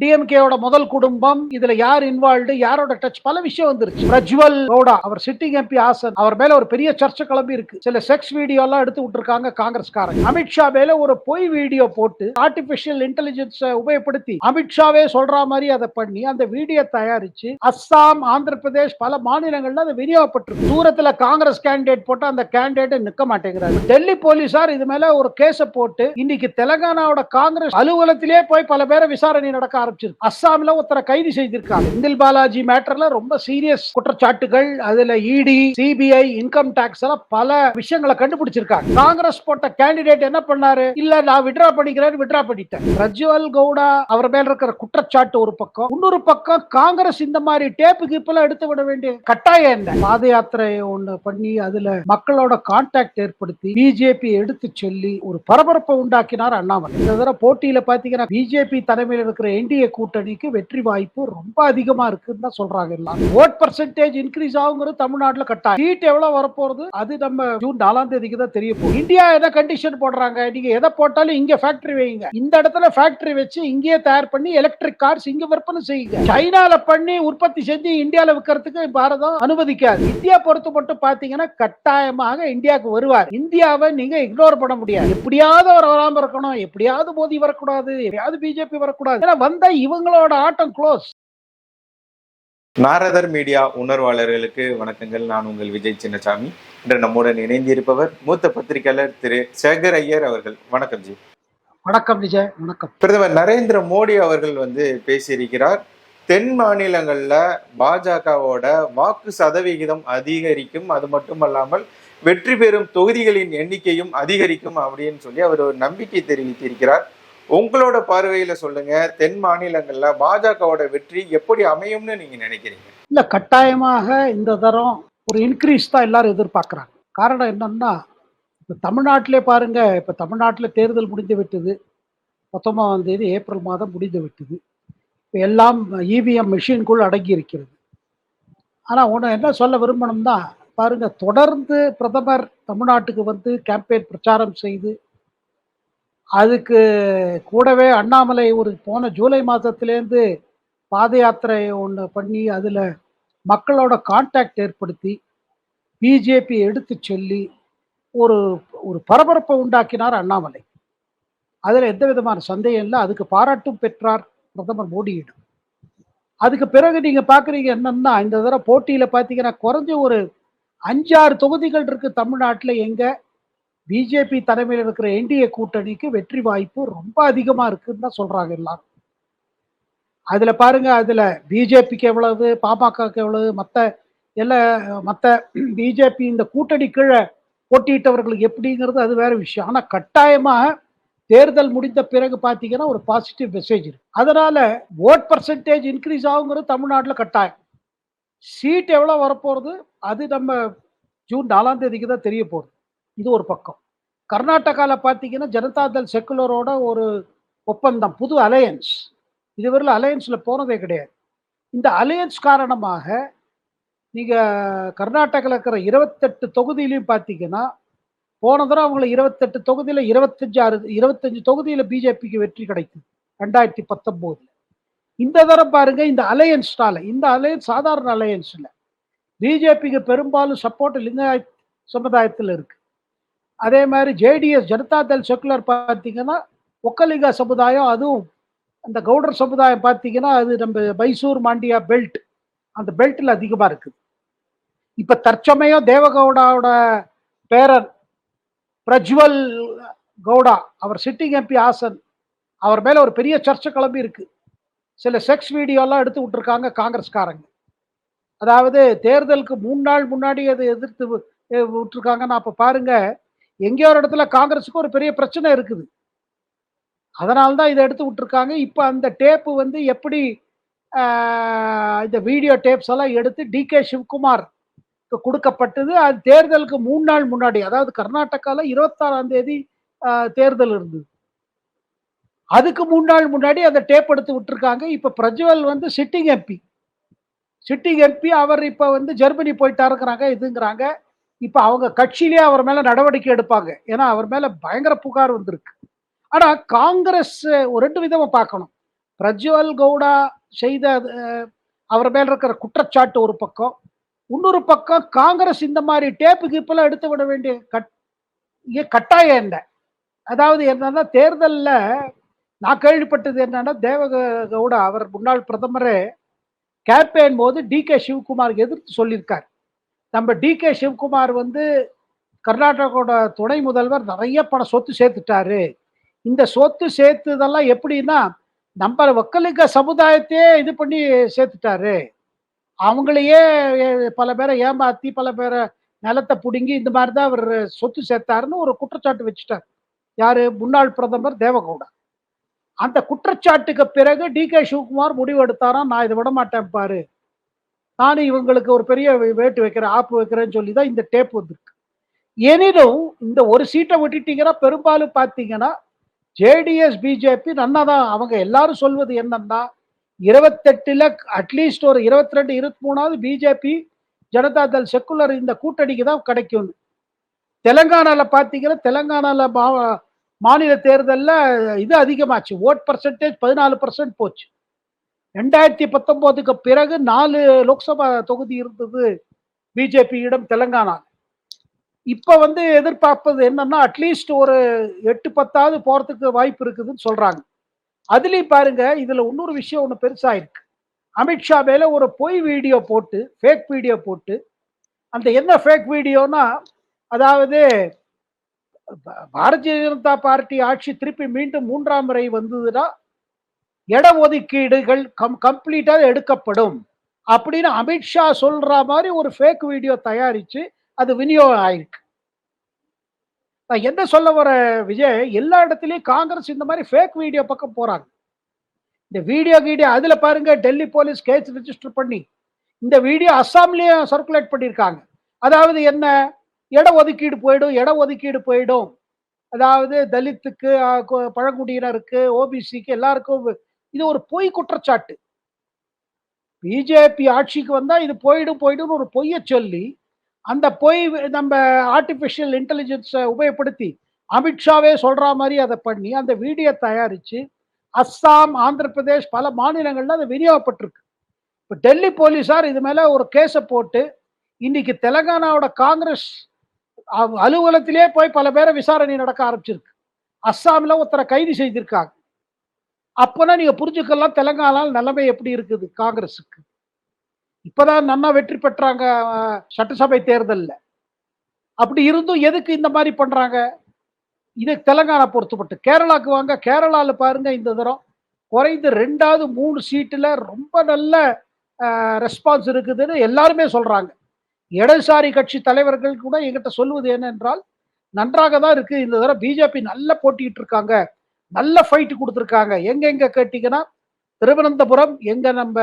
டிஎம்கேயோட முதல் குடும்பம். இதுல யார் இன்வால்வ்டு யாரோட டச் பல விஷயம் வந்துருச்சு. பிரஜ்வல் ரோடா அவர் சிட்டிங் எம்பி ஆசன். அவர் மேல ஒரு பெரிய சர்ச்சை கிளம்பி இருக்கு. சில செக்ஸ் வீடியோ எல்லாம் எடுத்து விட்டுருக்காங்க காங்கிரஸ்காரங்க. அமித்ஷா மேல ஒரு பொய் வீடியோ போட்டு ஆர்டிபிஷியல் இன்டெலிஜென்ஸ் உபயோகப்படுத்தி அமித்ஷாவே சொல்ற மாதிரி அதை பண்ணி அந்த வீடியோ தயாரிச்சு அஸ்ஸாம் ஆந்திர பிரதேஷ் பல மாநிலங்கள்ல அதை விநியோகப்பட்டிருக்கு. தூரத்துல காங்கிரஸ் கேண்டிடேட் போட்டு அந்த கேண்டிடேட் நிக்க மாட்டேங்கிறாரு. டெல்லி போலீசார் இது மேல ஒரு கேஸ போட்டு இன்னைக்கு தெலங்கானாவோட காங்கிரஸ் அலுவலகத்திலே போய் பல பேரை விசாரணை நடக்க ஆரம்பிச்சிருக்கு. அஸ்ஸாம்ல ஒருத்தரை கைது செய்திருக்காங்க. செந்தில் பாலாஜி மேட்டர்ல ரொம்ப சீரியஸ் குற்றச்சாட்டுகள் அதுல இடி சிபிஐ இன்கம் டாக்ஸ் எல்லாம் பல விஷயங்களை கண்டுபிடிச்சிருக்காங்க. காங்கிரஸ் போட்ட கேண்டிடேட் என்ன பண்ணாரு? இல்ல நான் விட்ரா பண்ணிக்கிறேன் விட்ரா பண்ணிட்டேன். பிரஜ்வல் கவுடா அவர் மேல இருக்கிற குற்றச்சாட்டு ஒரு பக்கம். இன்னொரு பக்கம் காங்கிரஸ் இந்த மாதிரி டேப்பு கீப்பெல்லாம் எடுத்து விட வேண்டிய கட்டாயம் என்ன? பாத யாத்திரை ஒண்ணு பண்ணி அதுல மக்களோட கான்டாக்ட் ஏற்படுத்தி பிஜேபி எடுத்து சொல்லி ஒரு பரபரப்பை உண்டாக்கினார் அண்ணாமலை. இந்த தடவை போட்டியில பாத்தீங்கன்னா பிஜேபி தலைமையில் இருக்கிற என்டி என்டிஏ கூட்டணிக்கு வெற்றி வாய்ப்பு ரொம்ப அதிகமா இருக்குன்னு தான் சொல்றாங்க எல்லாம். ஓட் பர்சன்டேஜ் இன்க்ரீஸ் ஆகுங்கிறது தமிழ்நாட்டுல கட்டாயம். சீட் எவ்வளவு வரப்போறது அது நம்ம ஜூன் நாலாம் தேதிக்கு தான் தெரிய போகும் இந்தியா எதை கண்டிஷன் போடுறாங்க? நீங்க எதை போட்டாலும் இங்க ஃபேக்டரி வைங்க. இந்த இடத்துல ஃபேக்டரி வச்சு இங்கேயே தயார் பண்ணி எலக்ட்ரிக் கார்ஸ் இங்க விற்பனை செய்யுங்க. சைனால பண்ணி உற்பத்தி செஞ்சு இந்தியால விற்கிறதுக்கு பாரதம் அனுமதிக்காது. இந்தியா பொறுத்து மட்டும் பாத்தீங்கன்னா கட்டாயமாக இந்தியாவுக்கு வருவார். இந்தியாவை நீங்க இக்னோர் பண்ண முடியாது. எப்படியாவது அவர் வராம இருக்கணும். எப்படியாவது மோடி வரக்கூடாது. எப்படியாவது பிஜேபி வரக்கூடாது. ஏன்னா வந்த இவங்களோட ஆட்டம் க்ளோஸ் நாரதர் மீடியா உணர்வாளர்களுக்கு வணக்கங்கள். நான் உங்கள் விஜய் சின்னசாமி. இன்று நம்முடன் இணைந்திருப்பவர் மூத்த பத்திரிகையாளர் திரு சேகர் ஐயர் அவர்கள். வணக்கம் ஜி. வணக்கம் விஜய் வணக்கம். பிரதமர் நரேந்திர மோடி அவர்கள் வந்து பேசியிருக்கிறார். தென் மாநிலங்கள்ல பாஜகவோட வாக்கு சதவிகிதம் அதிகரிக்கும். அது மட்டுமல்லாமல் வெற்றி பெறும் தொகுதிகளின் எண்ணிக்கையும் அதிகரிக்கும் அப்படின்னு சொல்லி அவர் ஒரு நம்பிக்கை தெரிவித்திருக்கிறார். உங்களோட பார்வையில சொல்லுங்க தென் மாநிலங்கள்ல பாஜகவோட வெற்றி எப்படி அமையும்னு நீங்க நினைக்கிறீங்க? இல்ல கட்டாயமாக இந்த தரம் ஒரு இன்க்ரீஸ் தான் எல்லாரும் எதிர்பார்க்கறாங்க. காரணம் என்னன்னா இப்ப தமிழ்நாட்டிலே பாருங்க இப்ப தமிழ்நாட்டில் தேர்தல் முடிந்து விட்டது. பத்தொன்பதாம் தேதி ஏப்ரல் மாதம் முடிந்து விட்டது. இப்போ எல்லாம் இவிஎம் மிஷின்குள் அடங்கி இருக்கிறது. ஆனால் ஒன்று என்ன சொல்ல விரும்பணும்னா பாருங்க தொடர்ந்து பிரதமர் தமிழ்நாட்டுக்கு வந்து கேம்பெயின் பிரச்சாரம் செய்து அதுக்கு கூடவே அண்ணாமலை ஒரு போன ஜூலை மாதத்துலேருந்து பாத யாத்திரை ஒன்று பண்ணி அதில் மக்களோட கான்டாக்ட் ஏற்படுத்தி பிஜேபி எடுத்து சொல்லி ஒரு ஒரு பரபரப்பை உண்டாக்கினார் அண்ணாமலை. அதில் எந்த விதமான சந்தேகம் இல்லை. அதுக்கு பாராட்டும் பெற்றார் பிரதமர் மோடியிடம். அதுக்கு பிறகு நீங்கள் பார்க்குறீங்க என்னன்னா இந்த தடவை போட்டியில் பார்த்தீங்கன்னா குறைஞ்ச ஒரு அஞ்சாறு தொகுதிகள் இருக்குது தமிழ்நாட்டில் எங்கே? பிஜேபி தலைமையில் இருக்கிற என்டிஏ கூட்டணிக்கு வெற்றி வாய்ப்பு ரொம்ப அதிகமா இருக்குன்னு தான் சொல்றாங்க எல்லாரும். அதுல பாருங்க அதுல பிஜேபிக்கு எவ்வளவு பாமகக்கு எவ்வளவு மற்ற எல்லா மற்ற பிஜேபி இந்த கூட்டணி கீழே போட்டியிட்டவர்களுக்கு எப்படிங்கிறது அது வேற விஷயம். ஆனா கட்டாயமாக தேர்தல் முடிந்த பிறகு பார்த்தீங்கன்னா ஒரு பாசிட்டிவ் மெசேஜ் இருக்கு. அதனால ஓட் பர்சன்டேஜ் இன்க்ரீஸ் ஆகுங்கிறது தமிழ்நாட்டில் கட்டாயம். சீட் எவ்வளோ வரப்போகிறது அது நம்ம ஜூன் நாலாம் தேதிக்கு தான் தெரிய போகுது. இது ஒரு பக்கம். கர்நாடகாவில் பார்த்தீங்கன்னா ஜனதாதள் செக்குலரோட ஒரு ஒப்பந்தம் புது அலையன்ஸ். இதுவரையில் அலையன்ஸில் போனதே கிடையாது. இந்த அலையன்ஸ் காரணமாக நீங்கள் கர்நாடகாவில் இருக்கிற இருபத்தெட்டு தொகுதியிலையும் பார்த்தீங்கன்னா போன தடவை அவங்களை இருபத்தெட்டு தொகுதியில் இருபத்தஞ்சு ஆறு இருபத்தஞ்சு தொகுதியில் பிஜேபிக்கு வெற்றி கிடைக்குது ரெண்டாயிரத்தி பத்தொம்போதில். இந்த தடவை பாருங்க இந்த அலையன்ஸ்னால இந்த அலையன்ஸ் சாதாரண அலையன்ஸ் இல்லை. பிஜேபிக்கு பெரும்பாலும் சப்போர்ட் லிங்காயத் சமுதாயத்தில் இருக்குது அதே மாதிரி ஜேடிஎஸ் ஜனதா தள் செக்குலர் பார்த்தீங்கன்னா ஒக்கலிங்க சமுதாயம் அதுவும் அந்த கவுடர் சமுதாயம் பார்த்தீங்கன்னா அது நம்ம மைசூர் மாண்டியா பெல்ட் அந்த பெல்ட்டில் அதிகமாக இருக்குது. இப்போ தற்சமயம் தேவகவுடாவோட பேரன் பிரஜ்வல் கவுடா அவர் சிட்டிங் எம்பி ஆசன் அவர் மேலே ஒரு பெரிய சர்ச்சை கிளம்பி இருக்கு. சில செக்ஸ் வீடியோலாம் எடுத்து விட்டுருக்காங்க காங்கிரஸ்காரங்க. அதாவது தேர்தலுக்கு மூணு நாள் முன்னாடி அதை எதிர்த்து வி- அஹ் விட்டுருக்காங்கன்னா அப்ப எங்கேயோ ஒரு இடத்துல காங்கிரஸுக்கு ஒரு பெரிய பிரச்சனை இருக்குது. அதனால தான் இதை எடுத்து விட்டுருக்காங்க. இப்போ அந்த டேப்பு வந்து எப்படி இந்த வீடியோ டேப்ஸ் எல்லாம் எடுத்து டி கே சிவகுமார் கொடுக்கப்பட்டது. அது தேர்தலுக்கு மூணு நாள் முன்னாடி அதாவது கர்நாடகாவில் இருபத்தாறாம் தேதி தேர்தல் இருந்தது. அதுக்கு மூணு நாள் முன்னாடி அந்த டேப் எடுத்து விட்டுருக்காங்க. இப்போ பிரஜ்வல் வந்து சிட்டிங் எம்பி. சிட்டிங் எம்பி அவர் இப்போ வந்து ஜெர்மனி போயிட்டாருங்கிறாங்க இதுங்கிறாங்க. இப்போ அவங்க கட்சியிலே அவர் மேல நடவடிக்கை எடுப்பாங்க. ஏன்னா அவர் மேல பயங்கர புகார் வந்திருக்கு. ஆனா காங்கிரஸ் ஒரு ரெண்டு விதமா பார்க்கணும். பிரஜ்வல் கவுடா செய்த அவர் மேல இருக்கிற குற்றச்சாட்டு ஒரு பக்கம். இன்னொரு பக்கம் காங்கிரஸ் இந்த மாதிரி டேப்பு கீப்பெல்லாம் எடுத்து விட வேண்டிய கட் இங்கே கட்டாயம் என்ன? அதாவது என்னன்னா தேர்தலில் நான் கேள்விப்பட்டது என்னன்னா தேவ கவுடா அவர் முன்னாள் பிரதமரே கேம்பெயின் போது டி கே சிவகுமார் எதிர்த்து சொல்லியிருக்கார். நம்ம டி கே சிவகுமார் வந்து கர்நாடகாவோட துணை முதல்வர் நிறைய பணம் சொத்து சேர்த்துட்டாரு. இந்த சொத்து சேர்த்துதெல்லாம் எப்படின்னா நம்ம ஒக்கலிக சமுதாயத்தையே இது பண்ணி சேர்த்துட்டாரு. அவங்களையே பல பேரை ஏமாத்தி பல பேரை நிலத்தை பிடுங்கி இந்த மாதிரி தான் அவர் சொத்து சேர்த்தாருன்னு ஒரு குற்றச்சாட்டு வச்சுட்டார். யாரு? முன்னாள் பிரதமர் தேவகவுடா. அந்த குற்றச்சாட்டுக்கு பிறகு டி கே சிவகுமார் முடிவு எடுத்தாராம் நான் இதை விட மாட்டேன் பாரு நானும் இவங்களுக்கு ஒரு பெரிய வேட்டு வைக்கிறேன் ஆப்பு வைக்கிறேன்னு சொல்லி தான் இந்த டேப் வந்திருக்கு. எனினும் இந்த ஒரு சீட்டை விட்டுட்டீங்கன்னா பெரும்பாலும் பார்த்தீங்கன்னா ஜேடிஎஸ் பிஜேபி நன்னா தான் அவங்க எல்லாரும் சொல்வது என்னன்னா இருபத்தெட்டுல அட்லீஸ்ட் ஒரு இருபத்தி ரெண்டு இருபத்தி மூணாவது பிஜேபி ஜனதா தள் செக்குலர் இந்த கூட்டணிக்கு தான் கிடைக்கும் தெலங்கானாவில் பார்த்தீங்கன்னா தெலங்கானாவில் மா- மாநில தேர்தலில் இது அதிகமாச்சு. ஓட் பர்சன்டேஜ் பதினாலு பர்சன்ட் போச்சு. ரெண்டாயிரத்தி பத்தொன்பதுக்கு பிறகு நாலு லோக்சபா தொகுதி இருந்தது பிஜேபியிடம் தெலங்கானா இப்ப வந்து எதிர்பார்ப்பது என்னன்னா அட்லீஸ்ட் ஒரு எட்டு பத்தாவது போறதுக்கு வாய்ப்பு இருக்குதுன்னு சொல்றாங்க. அதுலயும் பாருங்க இதுல இன்னொரு விஷயம் ஒன்று பெருசா இருக்கு. அமித்ஷா மேல ஒரு பொய் வீடியோ போட்டு ஃபேக் வீடியோ போட்டு அந்த என்ன ஃபேக் வீடியோனா அதாவது பாரதிய ஜனதா பார்ட்டி ஆட்சி திருப்பி மீண்டும் மூன்றாம் முறை வந்ததுன்னா இட ஒதுக்கீடுகள் கம் கம்ப்ளீட்டாக எடுக்கப்படும். அப்படின்னு அமித்ஷா சொல்ற மாதிரி ஒரு ஃபேக் வீடியோ தயாரித்து அது விநியோகம் ஆயிருக்கு. நான் என்ன சொல்ல வர விஜய்? எல்லா இடத்துலையும் காங்கிரஸ் இந்த மாதிரி ஃபேக் வீடியோ பக்கம் போகிறாங்க இந்த வீடியோ வீடியோ அதில் பாருங்க டெல்லி போலீஸ் கேஸ் ரிஜிஸ்டர் பண்ணி இந்த வீடியோ அஸ்ஸாம்லேயும் சர்க்குலேட் பண்ணியிருக்காங்க அதாவது என்ன? இட ஒதுக்கீடு போயிடும் இட ஒதுக்கீடு போயிடும். அதாவது தலித்துக்கு பழங்குடியினருக்கு ஓபிசிக்கு எல்லாருக்கும் இது ஒரு பொய் குற்றச்சாட்டு. பிஜேபி ஆட்சிக்கு வந்தா இது போயிடும் போயிடும்னு ஒரு பொய்யை சொல்லி அந்த பொய் நம்ம ஆர்டிஃபிஷியல் இன்டெலிஜென்ஸை உபயோகப்படுத்தி அமித்ஷாவே சொல்கிற மாதிரி அதை பண்ணி அந்த வீடியோ தயாரிச்சு அஸ்ஸாம் ஆந்திர பிரதேஷ் பல மாநிலங்கள்ல அது விநியோகப்பட்டிருக்கு. இப்போ டெல்லி போலீஸார் இது மேல ஒரு கேஸை போட்டு இன்னைக்கு தெலங்கானாவோட காங்கிரஸ் அலுவலகத்திலே போய் பல பேரை விசாரணை நடக்க ஆரம்பிச்சிருக்கு. அஸ்ஸாமில் ஒருத்தரை கைது செய்திருக்காங்க. அப்போனா நீங்க புரிஞ்சுக்கலாம் தெலங்கானால நிலைமை எப்படி இருக்குது காங்கிரஸுக்கு. இப்போதான் நன்னா வெற்றி பெற்றாங்க சட்டசபை தேர்தலில். அப்படி இருந்தும் எதுக்கு இந்த மாதிரி பண்ணுறாங்க இது தெலங்கானா பொறுத்தப்பட்டு. கேரளாவுக்கு வாங்க கேரளாவில் பாருங்க இந்த தரம். குறைந்து ரெண்டாவது மூணு சீட்டில் ரொம்ப நல்ல ரெஸ்பான்ஸ் இருக்குதுன்னு எல்லாருமே சொல்கிறாங்க இடதுசாரி கட்சி தலைவர்கள் கூட எங்கிட்ட சொல்லுவது என்னென்றால் நன்றாக தான் இருக்குது இந்த தடவை பிஜேபி நல்லா போட்டிக்கிட்டு இருக்காங்க. நல்ல ஃபைட் கொடுத்துருக்காங்க. எங்க எங்க கேட்டீங்கன்னா திருவனந்தபுரம் எங்க நம்ம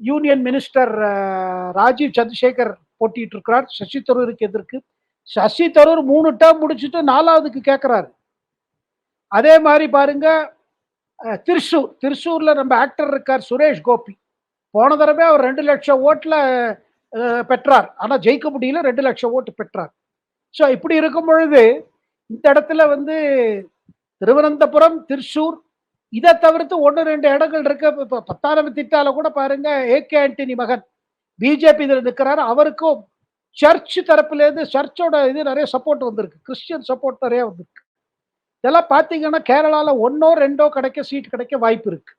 யூனியன் மினிஸ்டர் ராஜீவ் சந்திரசேகர் போட்டிட்டு இருக்கிறார் சசி தரூருக்கு எதிர்க்கு. சசி தரூர் மூணு டேர்ம் முடிச்சுட்டு நாலாவதுக்கு கேட்குறாரு அதே மாதிரி பாருங்க திருசூர். திருச்சூர் நம்ம ஆக்டர் இருக்கார் சுரேஷ் கோபி. போன தடவை அவர் ரெண்டு லட்சம் ஓட்டுல பெற்றார். ஆனால் ஜெயிக்க முடியல ரெண்டு லட்சம் ஓட்டு பெற்றார். ஸோ இப்படி இருக்கும் பொழுது இந்த இடத்துல வந்து திருவனந்தபுரம் திருச்சூர் இதை தவிர்த்து ஒன்று ரெண்டு இடங்கள் இருக்கு. இப்போ பத்தாயிரம் திட்டால கூட பாருங்க ஏகே ஆண்டனி மகன். பிஜேபி இதில் நிற்கிறாரு அவருக்கும் சர்ச் தரப்புலேருந்து சர்ச்சோட இது நிறைய சப்போர்ட் வந்திருக்கு. கிறிஸ்டியன் சப்போர்ட் நிறைய வந்திருக்கு. இதெல்லாம் பார்த்தீங்கன்னா கேரளால ஒன்னோ ரெண்டோ கிடைக்க சீட் கிடைக்க வாய்ப்பு இருக்கு.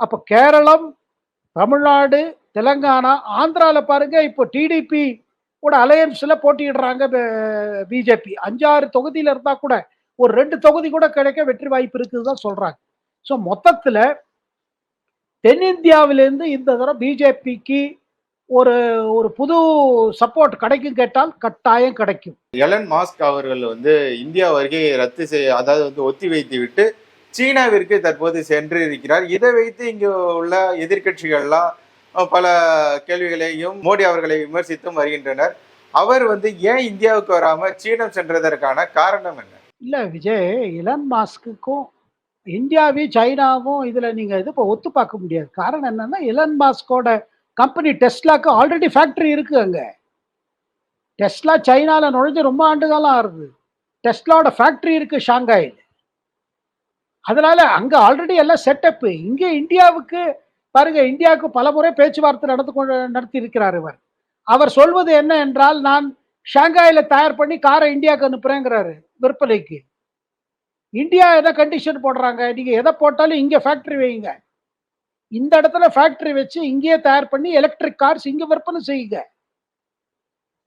அப்போ கேரளம் தமிழ்நாடு தெலங்கானா ஆந்திரால பாருங்க இப்போ டிடிபி கூட அலையன்ஸில் போட்டியிடுறாங்க பிஜேபி. அஞ்சாறு தொகுதியில இருந்தா கூட ஒரு ரெண்டு தொகுதி கூட கிடைக்க வெற்றி வாய்ப்பு இருக்குதுதான் தான் சொல்றாங்க. ஸோ மொத்தத்தில் தென்னிந்தியாவிலேருந்து இந்த தடவை பிஜேபிக்கு ஒரு ஒரு புது சப்போர்ட் கிடைக்கும் கேட்டால் கட்டாயம் கிடைக்கும். எலன் மாஸ்க் அவர்கள் வந்து இந்தியா வருகையை ரத்து செய்ய அதாவது வந்து ஒத்தி வைத்து விட்டு சீனாவிற்கு தற்போது சென்று இருக்கிறார். இதை வைத்து இங்கு உள்ள எதிர்க்கட்சிகள்லாம் பல கேள்விகளையும் மோடி அவர்களை விமர்சித்தும் வருகின்றனர். அவர் வந்து ஏன் இந்தியாவுக்கு வராமல் சீனம் சென்றதற்கான காரணம் என்ன? இல்லை விஜய் இலன் மாஸ்க்குக்கும் இந்தியாவையும் சைனாவும் இதில் நீங்கள் இது இப்போ ஒத்து பார்க்க முடியாது. காரணம் என்னன்னா இலன் மாஸ்கோட கம்பெனி டெஸ்லாக்கு ஆல்ரெடி ஃபேக்ட்ரி இருக்குது அங்கே. டெஸ்லா சைனாவில் நுழைஞ்சு ரொம்ப ஆண்டு காலம் ஆகுது டெஸ்லாவோட ஃபேக்ட்ரி இருக்குது ஷாங்காயில். அதனால அங்கே ஆல்ரெடி எல்லாம் செட்டப்பு இங்கே இந்தியாவுக்கு பாருங்க இந்தியாவுக்கு பல முறை பேச்சுவார்த்தை நடந்து கொண்டு நடத்தி இருக்கிறார் இவர். அவர் சொல்வது என்ன என்றால் நான் ஷாங்காயில் தயார் பண்ணி காரை இந்தியாவுக்கு அனுப்புறேங்கிறாரு விற்பனைக்கு. இந்தியா எதை கண்டிஷன் போடுறாங்க? நீங்கள் எதை போட்டாலும் இங்கே ஃபேக்ட்ரி வைங்க. இந்த இடத்துல ஃபேக்ட்ரி வச்சு இங்கேயே தயார் பண்ணி எலக்ட்ரிக் கார்ஸ் இங்கே விற்பனை செய்யுங்க.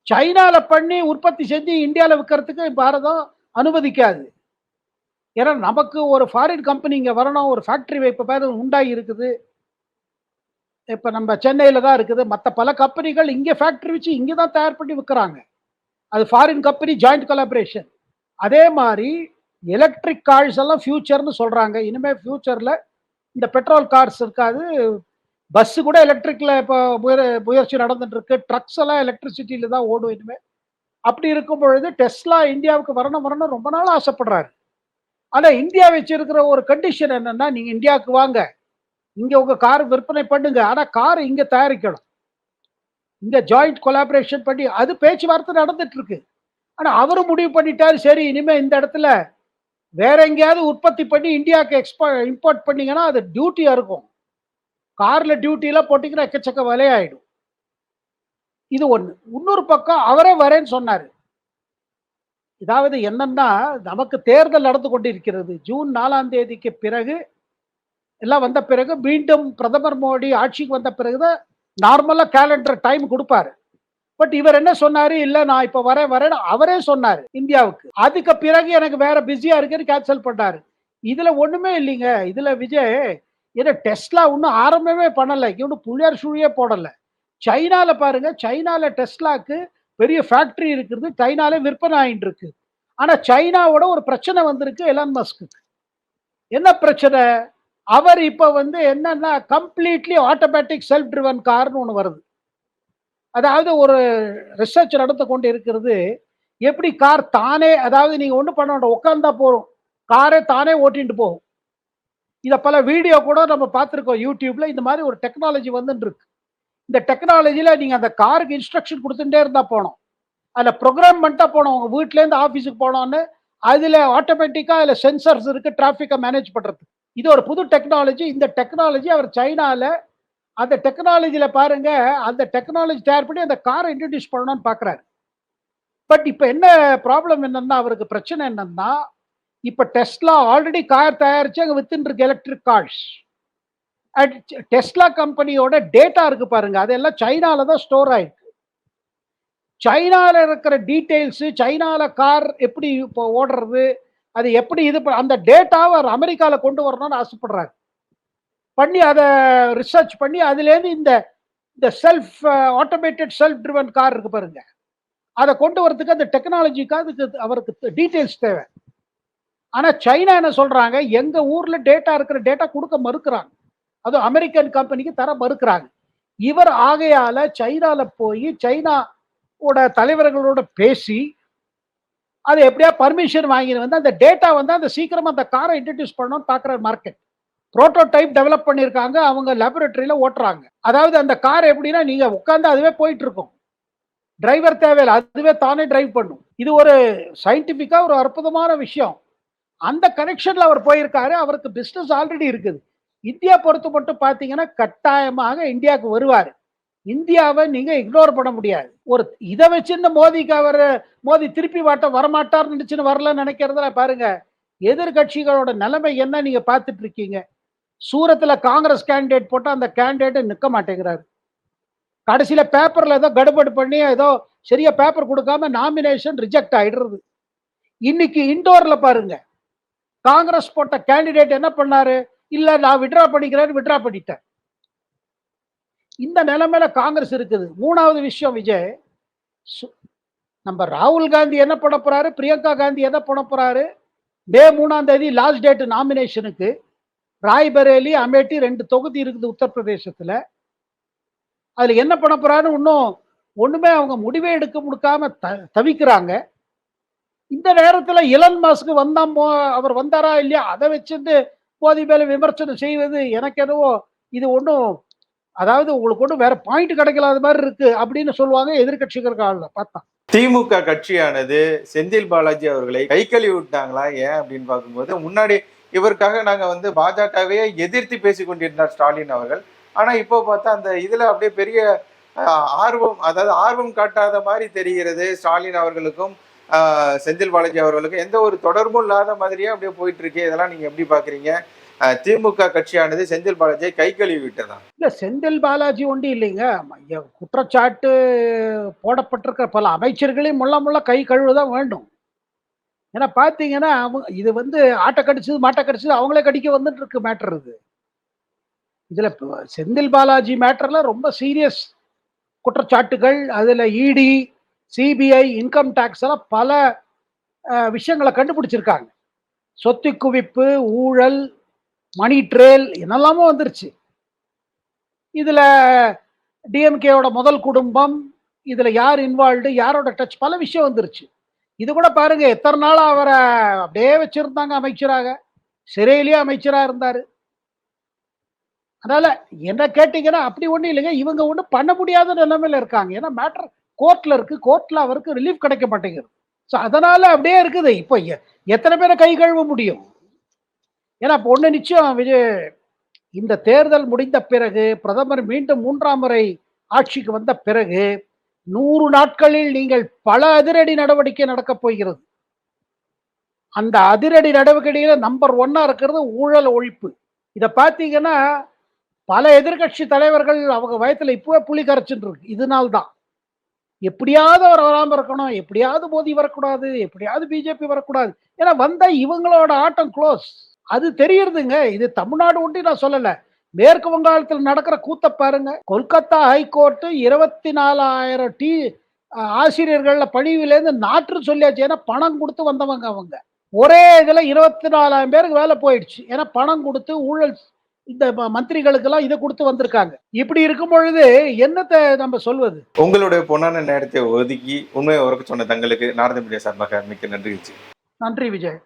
சைனாவில் பண்ணி உற்பத்தி செஞ்சு இந்தியாவில் விற்கிறதுக்கு பாரதம் அனுமதிக்காது. ஏன்னா நமக்கு ஒரு ஃபாரின் கம்பெனி இங்கே வரணும் ஒரு ஃபேக்ட்ரி இப்போ பேர் உண்டாகி இருக்குது. இப்போ நம்ம சென்னையில் தான் இருக்குது. மற்ற பல கம்பெனிகள் இங்கே ஃபேக்ட்ரி வச்சு இங்கே தான் தயார் பண்ணி விற்கிறாங்க அது ஃபாரின் கம்பெனி ஜாயிண்ட் கொலாபரேஷன் அதே மாதிரி எலக்ட்ரிக் கார்ஸ் எல்லாம் ஃபியூச்சர்னு சொல்கிறாங்க இனிமேல் ஃபியூச்சரில் இந்த பெட்ரோல் கார்ஸ் இருக்காது. பஸ்ஸு கூட எலக்ட்ரிக்கில் இப்போ முயற முயற்சி நடந்துட்டுருக்கு. ட்ரக்ஸ் எல்லாம் எலக்ட்ரிசிட்டியில் தான் ஓடும் இனிமேல் அப்படி இருக்கும் பொழுது டெஸ்லா இந்தியாவுக்கு வரணும் வரணும் ரொம்ப நாள் ஆசைப்படுறாரு. ஆனால் இந்தியா வச்சிருக்கிற ஒரு கண்டிஷன் என்னன்னா நீங்கள் இந்தியாவுக்கு வாங்க. இங்கே உங்கள் கார் விற்பனை பண்ணுங்க. ஆனால் கார் இங்கே தயாரிக்கணும். இந்த ஜாயிண்ட் கொலாபரேஷன் பண்ணி அது பேச்சுவார்த்தை நடந்துட்டு இருக்கு ஆனால் அவரு முடிவு பண்ணிட்டாரு சரி இனிமே இந்த இடத்துல வேற எங்கேயாவது உற்பத்தி பண்ணி இந்தியாவுக்கு எக்ஸ்போ இம்போர்ட் பண்ணீங்கன்னா அது டியூட்டியா இருக்கும். கார்ல டியூட்டியெல்லாம் எல்லாம் எக்கச்சக்க விலையாயிடும். இது ஒன்று இன்னொரு பக்கம் அவரே வரேன்னு சொன்னார். இதாவது என்னன்னா நமக்கு தேர்தல் நடந்து கொண்டிருக்கிறது. ஜூன் நாலாம் தேதிக்கு பிறகு எல்லாம் வந்த பிறகு மீண்டும் பிரதமர் மோடி ஆட்சிக்கு வந்த பிறகுதான் நார்மலா கேலண்டர் டைம் கொடுப்பாரு. பட் இவர் என்ன சொன்னாரு? இல்ல நான் இப்ப வரேன் வரேன்னு அவரே சொன்னாரு இந்தியாவுக்கு. அதுக்கு பிறகு எனக்கு வேற பிஸியா இருக்குன்னு கேன்சல் பண்ணாரு. இதுல ஒண்ணுமே இல்லைங்க. இதுல விஜய் ஏன்னா டெஸ்ட்லா ஒன்றும் ஆரம்பமே பண்ணல. இவனு புள்ளியார் சுழியே போடல. சைனால பாருங்க சைனால டெஸ்ட்லாக்கு பெரிய ஃபேக்டரி இருக்கிறது சைனால விற்பனை ஆயிட்டு இருக்கு. ஆனா சைனாவோட ஒரு பிரச்சனை வந்திருக்கு எலான் மஸ்க்கு என்ன பிரச்சனை? அவர் இப்போ வந்து என்னன்னா கம்ப்ளீட்லி ஆட்டோமேட்டிக் செல்ஃப் ட்ரிவன் கார்னு ஒன்று வருது. அதாவது ஒரு ரிசர்ச் நடந்து கொண்டு இருக்கிறது எப்படி கார் தானே அதாவது நீங்கள் ஒன்றும் பண்ண வேண்டாம் உட்காந்தா போகும் காரே தானே ஓட்டிட்டு போகும். இதை பல வீடியோ கூட நம்ம பார்த்துருக்கோம் யூடியூப்பில் இந்த மாதிரி ஒரு டெக்னாலஜி வந்துட்டுருக்கு இந்த டெக்னாலஜியில் நீங்கள் அந்த காருக்கு இன்ஸ்ட்ரக்ஷன் கொடுத்துட்டே இருந்தால் போனோம் அதில் ப்ரோக்ராம் பண்ணிட்டா போனோம் உங்கள் வீட்டிலேருந்து ஆஃபீஸுக்கு போனோன்னு. அதில் ஆட்டோமேட்டிக்காக அதில் சென்சர்ஸ் இருக்குது டிராஃபிக்கை மேனேஜ் பண்ணுறதுக்கு இது ஒரு புது டெக்னாலஜி இந்த டெக்னாலஜி அவர் சைனாவில் அந்த டெக்னாலஜியில் பாருங்க அந்த டெக்னாலஜி தயார் பண்ணி அந்த காரை இன்ட்ரடியூஸ் பண்ணணும்னு பார்க்குறாரு பட் இப்போ என்ன ப்ராப்ளம் என்னன்னா அவருக்கு பிரச்சனை என்னன்னா இப்போ டெஸ்ட்லா ஆல்ரெடி கார் தயாரிச்சு அங்கே வித்துன்னு இருக்கு எலக்ட்ரிக் கார்ஸ் டெஸ்லா கம்பெனியோட டேட்டா இருக்கு பாருங்க அதெல்லாம் சைனால தான் ஸ்டோர் ஆயிருக்கு. சைனாவில் இருக்கிற டீட்டெயில்ஸு சைனாவில் கார் எப்படி இப்போ ஓடுறது அது எப்படி இது அந்த டேட்டாவை அவர் கொண்டு வரணும்னு ஆசைப்படுறாரு. பண்ணி அதை ரிசர்ச் பண்ணி அதுலேருந்து இந்த இந்த self automated self driven car இருக்கு பாருங்க. அதை கொண்டு வரதுக்கு அந்த டெக்னாலஜிக்காக அதுக்கு அவருக்கு டீட்டெயில்ஸ் தேவை. ஆனால் சைனா என்ன சொல்கிறாங்க எங்கள் ஊரில் டேட்டா இருக்கிற டேட்டா கொடுக்க மறுக்கிறாங்க. அதுவும் அமெரிக்கன் கம்பெனிக்கு தர மறுக்கிறாங்க. இவர் ஆகையால் சைனாவில் போய் சைனாவோட தலைவர்களோட பேசி அது எப்படியா பர்மிஷன் வாங்கிட்டு வந்து அந்த டேட்டா வந்து அந்த சீக்கிரமாக அந்த காரை இன்ட்ரடியூஸ் பண்ணணும்னு பார்க்குற மார்க்கெட் ப்ரோட்டோடைப் டெவலப் பண்ணியிருக்காங்க அவங்க லேபரேட்டரியில ஓட்டுறாங்க. அதாவது அந்த கார் எப்படின்னா நீங்கள் உட்காந்து அதுவே போயிட்டு இருக்கும் டிரைவர் தேவையில்லை அதுவே தானே டிரைவ் பண்ணும். இது ஒரு சயின்டிஃபிக்காக ஒரு அற்புதமான விஷயம். அந்த கனெக்ஷனில் அவர் போயிருக்காரு அவருக்கு பிஸ்னஸ் ஆல்ரெடி இருக்குது. இந்தியா பொறுத்து மட்டும் பார்த்தீங்கன்னா கட்டாயமாக இந்தியாவுக்கு வருவார். இந்தியாவை நீங்க இக்னோர் பண்ண முடியாது. ஒரு இதை வச்சுன்னு மோதிக்கு அவர் மோதி திருப்பி வாட்ட வரமாட்டார் நினைச்சுன்னு வரலன்னு நினைக்கிறதுல பாருங்க எதிர்கட்சிகளோட நிலைமை என்ன நீங்க பார்த்துட்டு இருக்கீங்க? சூரத்துல காங்கிரஸ் கேண்டிடேட் போட்டால் அந்த கேண்டிடேட் நிற்க மாட்டேங்கிறாரு. கடைசியில பேப்பர்ல ஏதோ கடுபடு பண்ணி ஏதோ சரியா பேப்பர் கொடுக்காம நாமினேஷன் ரிஜெக்ட் ஆயிடுறது. இன்னைக்கு இண்டோர்ல பாருங்க காங்கிரஸ் போட்ட கேண்டிடேட் என்ன பண்ணாரு? இல்ல நான் விட்ரா பண்ணிக்கிறேன்னு விட்ரா பண்ணிட்டேன். இந்த நிலைமையில காங்கிரஸ் இருக்குது. மூணாவது விஷயம் விஜய். நம்ம ராகுல் காந்தி என்ன பண்ண போறாரு? பிரியங்கா காந்தி என்ன பண்ண போறாரு? மே மூணாம் தேதி லாஸ்ட் டேட் நாமினேஷனுக்கு ராய்பரேலி அமேட்டி ரெண்டு தொகுதி இருக்குது உத்தரப்பிரதேசத்துல. அதுல என்ன பண்ண போறாரு இன்னும் ஒண்ணுமே அவங்க முடிவே எடுக்க முடிக்காம த தவிக்கிறாங்க. இந்த நேரத்துல இலன் மாஸ்க்கு வந்தா அவர் வந்தாரா இல்லையா? அதை வச்சுட்டு போதி மேல விமர்சனம் செய்வது எனக்கு என்னவோ இது ஒன்றும் அதாவது உங்களுக்கு ஒன்றும் வேற பாயிண்ட் கிடைக்கலாத மாதிரி இருக்கு அப்படின்னு சொல்லுவாங்க எதிர்கட்சிகள் காலில் பார்த்தா. திமுக கட்சியானது செந்தில் பாலாஜி அவர்களை கை கழுவி விட்டாங்களா? ஏன் அப்படின்னு பார்க்கும்போது முன்னாடி இவருக்காக நாங்க வந்து பாஜகவே எதிர்த்து பேசிக்கொண்டிருந்தார் ஸ்டாலின் அவர்கள். ஆனா இப்போ பார்த்தா அந்த இதுல அப்படியே பெரிய ஆர்வம் அதாவது ஆர்வம் காட்டாத மாதிரி தெரிகிறது ஸ்டாலின் அவர்களுக்கும் செந்தில் பாலாஜி அவர்களுக்கும். எந்த ஒரு தொடர்பும் இல்லாத மாதிரியே அப்படியே போயிட்டு இருக்கு. இதெல்லாம் நீங்க எப்படி பாக்குறீங்க திமுக கட்சியானது செந்தில் பாலாஜியை கை கழுவி விட்டதா இல்ல செந்தில் பாலாஜி ஒண்டி இல்லைங்க. குற்றச்சாட்டு போடப்பட்டிருக்கிற பல அமைச்சர்களையும் முள்ள முள்ள கை கழுவுதான் வேண்டும். ஏன்னா பாத்தீங்கன்னா அவங்க இது வந்து ஆட்டை கடிச்சது மாட்டை கடிச்சது அவங்களே கடிக்க வந்துட்டு இருக்கு மேட்டர் இது. இதுல செந்தில் பாலாஜி மேட்டர்ல ரொம்ப சீரியஸ் குற்றச்சாட்டுகள் அதுல இடி சிபிஐ இன்கம் டேக்ஸ் எல்லாம் பல விஷயங்களை கண்டுபிடிச்சிருக்காங்க. சொத்து குவிப்பு ஊழல் மணி ட்ரேல் என்னெல்லாமோ வந்துருச்சு. இதுல டிஎம்கேவோட முதல் குடும்பம் இதுல யார் இன்வால்வ்டு யாரோட டச் பல விஷயம் வந்துருச்சு. இது கூட பாருங்க எத்தனை நாள் அவரை அப்படியே வச்சிருந்தாங்க அமைச்சராக. சிறையிலேயே அமைச்சராக இருந்தாரு. அதனால என்ன கேட்டீங்கன்னா அப்படி ஒன்றும் இல்லைங்க. இவங்க ஒன்றும் பண்ண முடியாத நிலைமையில இருக்காங்க. ஏன்னா மேட்டர் கோர்ட்ல இருக்கு. கோர்ட்ல அவருக்கு ரிலீஃப் கிடைக்க மாட்டேங்குது. ஸோ அதனால அப்படியே இருக்குது. இப்போ எ- எத்தனை பேரை கை கழுவ முடியும்? ஏன்னா இப்போ ஒண்ணு நிச்சயம் விஜய் இந்த தேர்தல் முடிந்த பிறகு பிரதமர் மீண்டும் மூன்றாம் முறை ஆட்சிக்கு வந்த பிறகு நூறு நாட்களில் நீங்கள் பல அதிரடி நடவடிக்கை நடக்கப் போகிறது. அந்த அதிரடி நடவடிக்கையில நம்பர் ஒன்னா இருக்கிறது ஊழல் ஒழிப்பு. இதை பார்த்தீங்கன்னா பல எதிர்கட்சி தலைவர்கள் அவங்க வயத்துல இப்பவே புலி கரைச்சுட்டு இருக்கு இதனால்தான் எப்படியாவது அவர் வராம இருக்கணும். எப்படியாவது மோதி வரக்கூடாது. எப்படியாவது பிஜேபி வரக்கூடாது. ஏன்னா வந்தால் இவங்களோட ஆட்டம் க்ளோஸ் அது தெரியறதுங்க. இது தமிழ்நாடு ஒண்டி நான் சொல்லல. மேற்கு வங்காளத்தில் நடக்கிற கூத்த பாருங்க. கொல்கத்தா ஹைகோர்ட் இருபத்தி நாலாயிரம் டி ஆசிரியர்கள்ல பணிவிலேருந்து நாற்று சொல்லியாச்சு. ஏன்னா பணம் கொடுத்து வந்தவங்க அவங்க. ஒரே இதுல இருபத்தி நாலாயிரம் பேருக்கு வேலை போயிடுச்சு. ஏன்னா பணம் கொடுத்து ஊழல் இந்த மந்திரிகளுக்கெல்லாம் இதை கொடுத்து வந்திருக்காங்க. இப்படி இருக்கும் பொழுது என்னத்தை நம்ம சொல்வது? உங்களுடைய பொன்னான நேரத்தை ஒதுக்கி உண்மையை உறக்க சொன்ன தங்களுக்கு நாரத மீடியா சார்பாக மிக்க நன்றி நன்றி விஜய்.